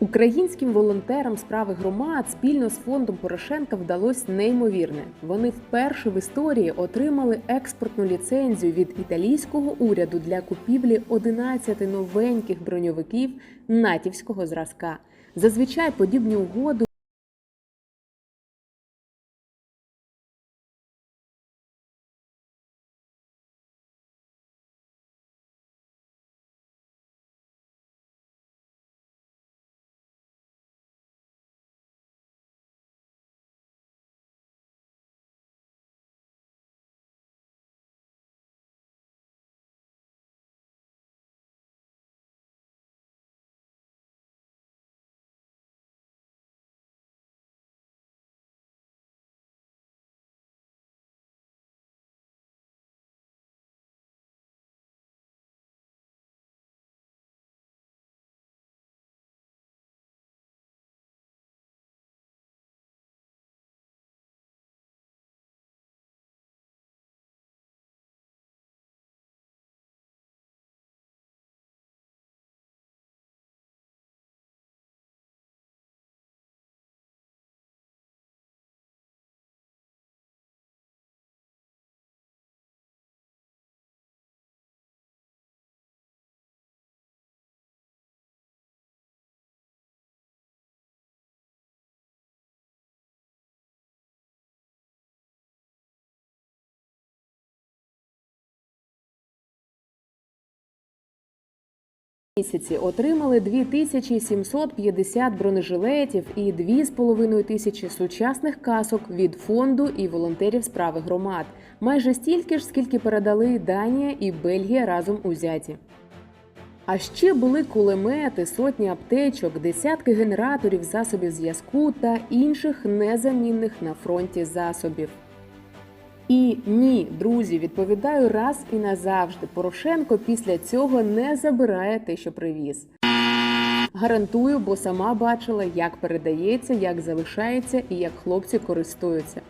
Українським волонтерам справи громад спільно з фондом Порошенка вдалося неймовірне. Вони вперше в історії отримали експортну ліцензію від італійського уряду для купівлі 11 новеньких броньовиків натівського зразка. Зазвичай подібні угоди місяці отримали 2750 бронежилетів і 2,5 тисячі сучасних касок від фонду і волонтерів справи громад. Майже стільки ж, скільки передали Данія і Бельгія разом узяті. А ще були кулемети, сотні аптечок, десятки генераторів засобів зв'язку та інших незамінних на фронті засобів. І ні, друзі, відповідаю раз і назавжди. Порошенко після цього не забирає те, що привіз. Гарантую, бо сама бачила, як передається, як залишається і як хлопці користуються.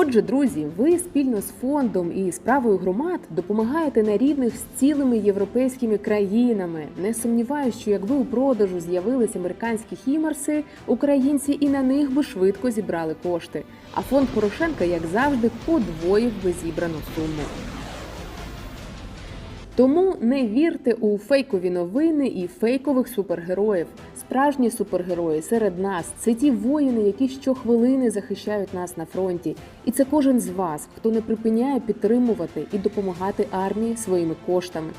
Отже, друзі, ви спільно з фондом і справою громад допомагаєте на рівних з цілими європейськими країнами. Не сумніваюся, що якби у продажу з'явились американські хімарси, українці і на них би швидко зібрали кошти. А фонд Порошенка, як завжди, подвоїв би зібрану суму. Тому не вірте у фейкові новини і фейкових супергероїв. Справжні супергерої серед нас це ті воїни, які щохвилини захищають нас на фронті. І це кожен з вас, хто не припиняє підтримувати і допомагати армії своїми коштами.